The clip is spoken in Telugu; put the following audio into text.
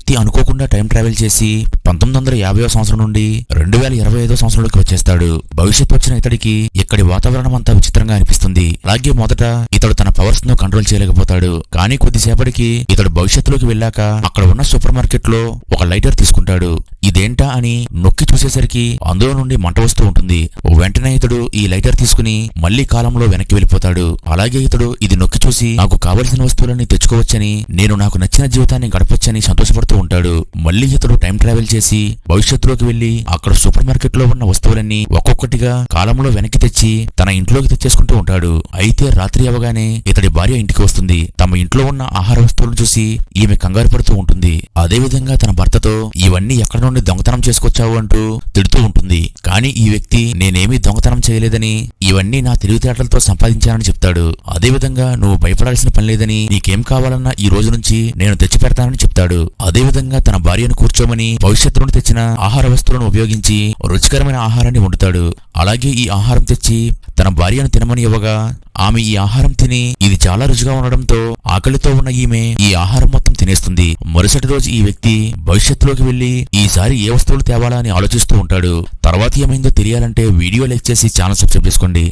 వ్యక్తి అనుకోకుండా టైం ట్రావెల్ చేసి పంతొమ్మిది వందల యాభై సంవత్సరం నుండి రెండు వేల ఇరవై ఐదో సంవత్సరంలోకి వచ్చేస్తాడు. భవిష్యత్తు వచ్చిన ఇతడికి ఇక్కడి వాతావరణం అంతా విచిత్రంగా అనిపిస్తుంది. అలాగే మొదట ఇతడు తన పవర్స్ను కంట్రోల్ చేయలేకపోతాడు. కానీ కొద్దిసేపటికి ఇతడు భవిష్యత్తులోకి వెళ్ళాక అక్కడ ఉన్న సూపర్ మార్కెట్లో ఒక లైటర్ తీసుకుంటాడు. ఇదేంటా అని నొక్కి చూసేసరికి అందులో నుండి మంట వస్తూ ఉంటుంది. వెంటనే ఇతడు ఈ లైటర్ తీసుకుని మళ్ళీ కాలంలో వెనక్కి వెళ్ళిపోతాడు. అలాగే ఇతడు ఇది నొక్కి చూసి నాకు కావలసిన వస్తువులన్నీ తెచ్చుకోవచ్చని నేను నాకు నచ్చిన జీవితాన్ని గడపొచ్చని సంతోషపడుతూ ఉంటాడు. మళ్ళీ ఇతడు టైం ట్రావెల్ చేసి భవిష్యత్తులోకి వెళ్ళి అక్కడ సూపర్ మార్కెట్లో ఉన్న వస్తువులన్నీ ఒక్కొక్కటిగా కాలంలో వెనక్కి తెచ్చి తన ఇంట్లోకి తెచ్చేసుకుంటూ ఉంటాడు. అయితే రాత్రి అవగానే ఇతడి భార్య ఇంటికి వస్తుంది. తమ ఇంట్లో ఉన్న ఆహార వస్తువులను చూసి ఈమె కంగారు పడుతూ ఉంటుంది. అదే విధంగా తన భర్తతో ఇవన్నీ ఎక్కడ నుండి దొంగతనం చేసుకొచ్చావు అంటూ తిడుతూ ఉంటుంది. కానీ ఈ వ్యక్తి నేనేమీ దొంగతనం చేయలేదని ఇవన్నీ నా తెలివితేటలతో సంపాదించానని చెప్తాడు. అదే విధంగా నువ్వు భయపడాల్సిన పని లేదని నీకేం కావాలన్నా ఈ రోజు నుంచి నేను తెచ్చి పెడతానని చెప్తాడు. అదే విధంగా తన భార్యను కూర్చోమని భవిష్యత్తు నుండి తెచ్చిన ఆహార వస్తువులను ఉపయోగించి రుచికరమైన ఆహారాన్ని వండుతాడు. అలాగే ఈ ఆహారం తెచ్చి తన భార్యను తినమని ఇవ్వగా ఆమె ఈ ఆహారం తిని ఇది చాలా రుచిగా ఉండడంతో ఆకలితో ఉన్న ఈమె ఈ ఆహారం తినేస్తుంది. మరుసటి రోజు ఈ వ్యక్తి భవిష్యత్తులోకి వెళ్ళి ఈసారి ఏ వస్తువులు తేవాలా అని ఆలోచిస్తూ ఉంటాడు. తర్వాత ఏమైందో తెలియాలంటే వీడియో లైక్ చేసి ఛానల్ సబ్స్క్రైబ్ చేసుకోండి.